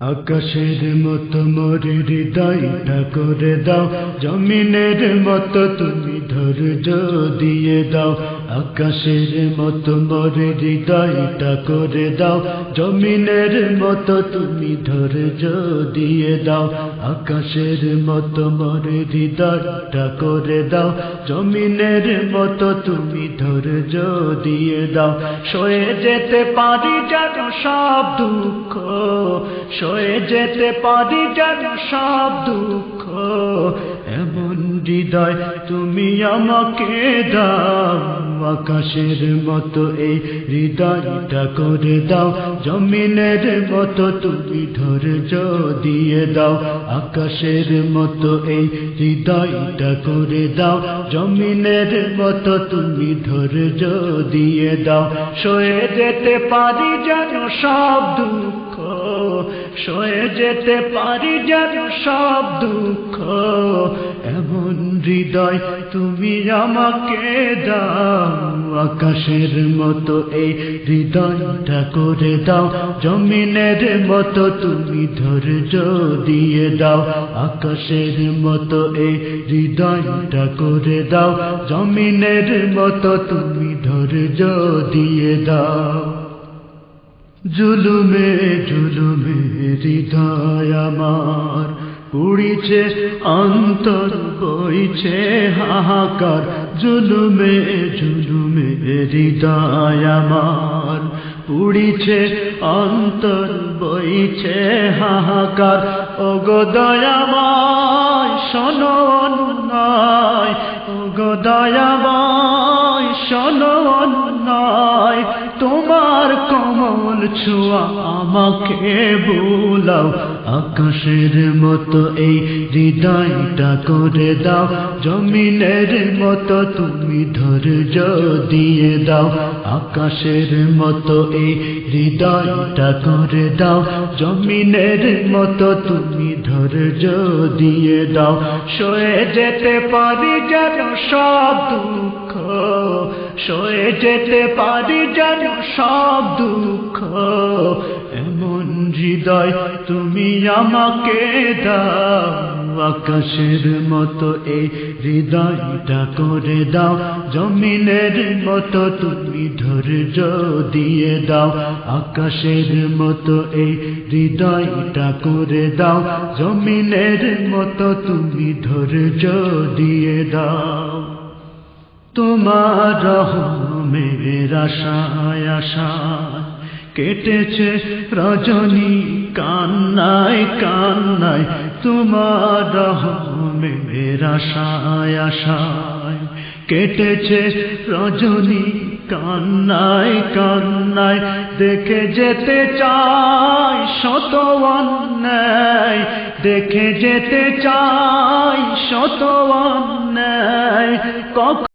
আকাশের মতো মোর হৃদয়টা করে দাও জমিনের মতো তুমি ধৈর্য দিয়ে দাও। আকাশের মতো মোর হৃদয়টা করে দাও। জমিনের মতো তুমি ধৈর্য দিয়ে দাও। আকাশের মতো মোর হৃদয়টা করে দাও। জমিনের মতো তুমি ধৈর্য দিয়ে দাও। সয়ে যেতে পারি যেন সব দুঃখ, সয়ে যেতে পারি যেন সব দুঃখ। এমন হৃদয় তুমি আমাকে দাও, আকাশের মতো এই হৃদয়টা করে দাও, জমিনের মতো তুমি ধৈর্য দিয়ে দাও, আকাশের মতো এই হৃদয়টা করে দাও, জমিনের মতো তুমি ধৈর্য দিয়ে দাও, সয়ে যেতে পারি যেন সব দুঃখ সয়ে যেতে পারি যেন সব দুঃখ। এমন হৃদয় তুমি আমাকে দাও, আকাশের মতো এই হৃদয়টা করে দাও, জমিনের মতো তুমি ধৈর্য দিয়ে দাও, আকাশের মতো এই হৃদয়টা করে দাও, জমিনের মতো তুমি ধৈর্য দিয়ে দাও। জুলুমে জুলুমে হৃদয় আমার পুড়িছে, অন্তর বইছে হাহাকার। জুলুমে জুলুমে হৃদয় আমার পুড়িছে, অন্তর বইছে হাহাকার। ওগো দয়াময়, শোনো নয় ওগো শোনো নয়, তোমার কমল ছোঁয়া আমাকে বোলাও। আকাশের মতো এই হৃদয়টা করে দাও, জমিনের মতো তুমি ধৈর্য দিয়ে দাও। আকাশের মতো এই হৃদয়টা করে দাও, জমিনের মতো তুমি ধৈর্য দিয়ে দাও। সয়ে যেতে পারি যেন সব সয়ে যেতে পারি যেন সব দুঃখ। এমন হৃদয় তুমি আমাকে দাও, আকাশের মতো এই হৃদয়টা করে দাও, জমিনের মতো তুমি ধৈর্য দিয়ে দাও, আকাশের মতো এই হৃদয়টা করে দাও, জমিনের মতো তুমি ধৈর্য দিয়ে দাও। তোমার রহমের আশায় আশায় কেটেছে রজনী কান্নায় কান্নায় তোমার রহমের আশায় আশায় কেটেছে রজনী কান্নায় কান্নায় দেখে যেতে চাই শত অন্যায় দেখে যেতে চাই শত অন্যায়